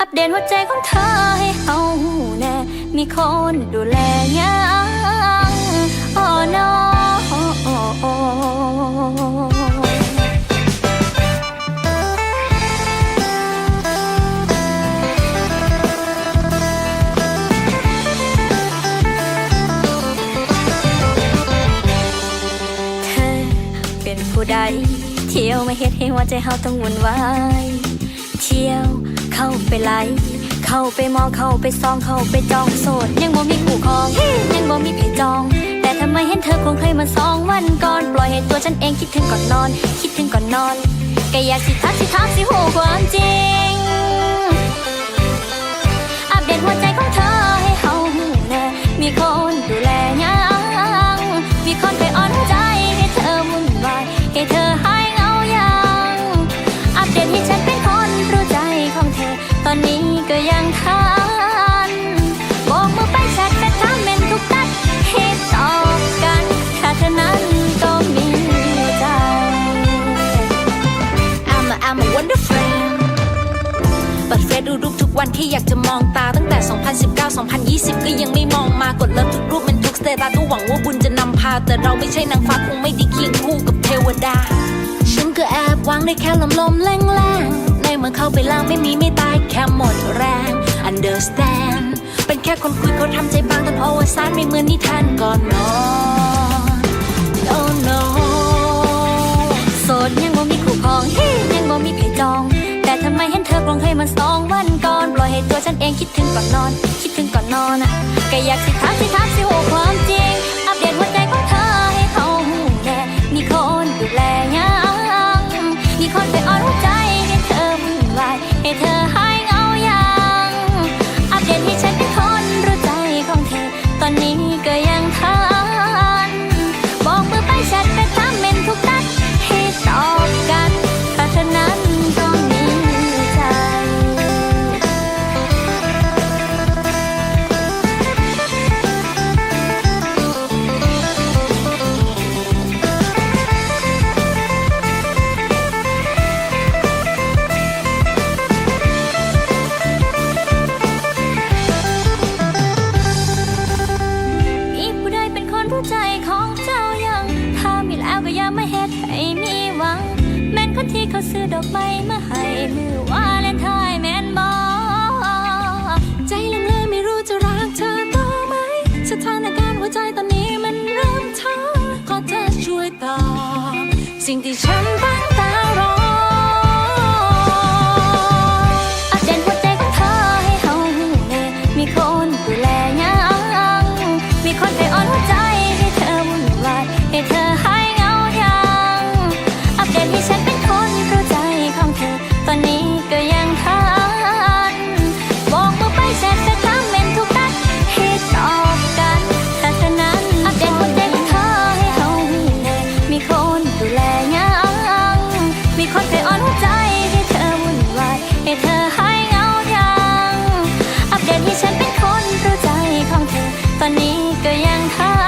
อัปเดตหัวใจของเธอให้เฮาแน่ มีคนดูแลยังอ๋อ no เธอเป็นผู้ใด เที่ยวมาเฮ็ดให้หัวใจเฮาต้องวุ่นวาย เที่ยว เข้าไปไล่เข้าไปมองเข้าไปซองเข้าไปจองโสด ยังบ่มีคู่ครอง ยังบ่มีเพจจอง แต่ทำไมเห็นเธอคงเคยมาสองวันก่อน ปล่อยให้ตัวฉันเองคิดถึงก่อนนอน คิดถึงก่อนนอนก็อยากสิทักสิทักสิหูความจริง อัปเดตหัวใจของเธอให้เฮาหูแน่มีคน แค่อยากจะมองตาตั้งแต่ 2019 2020 ก็ยังไม่มองมากดเลิฟทุกรูปมันทุกสเตตัสก็หวังว่าบุญจะนำพา แต่เราไม่ใช่นางฟ้าคงไม่ได้เคียงคู่กับเทวดา ฉันก็แอบหวางได้แค่ลมลมๆแรงๆ ในเมื่อเข้าไปล่างไม่มีไม่ตายแค่หมดแรง understand เป็นแค่คนคุยเขาทำใจบางแต่พอวสานไม่เหมือนนิทานก่อนนอน no no โสดยังบ่มีคู่ครอง ยังบ่มีเพจจอง แต่ทำไมเห็นเธอกลงเคยมาสองวัน ตัวฉันเองคิดถึงก่อนนอน คิดถึงก่อนนอนอะก็อยากสิทักสิทักสิหูความจริง อัปเดตหัวใจของเธอให้เขาหูแน่มีคนดูแลยังมีคนไปอ่อนหัวใจให้เธอวุ่นวายให้เธอ ใจของเจ้ายัง ถ้ามีแล้วก็อย่ามาเฮ็ดให้มีหวัง แม่นคนที่เขาซื้อดอกไม้มาให้มือวาเลนไทน์แม่นบอใจลังเลไม่รู้จะรักเธอต่อไหมสถานการณ์หัวใจตอนนี้มันเริ่มท้อขอเธอช่วยตอบสิ่งที่ฉันไป อั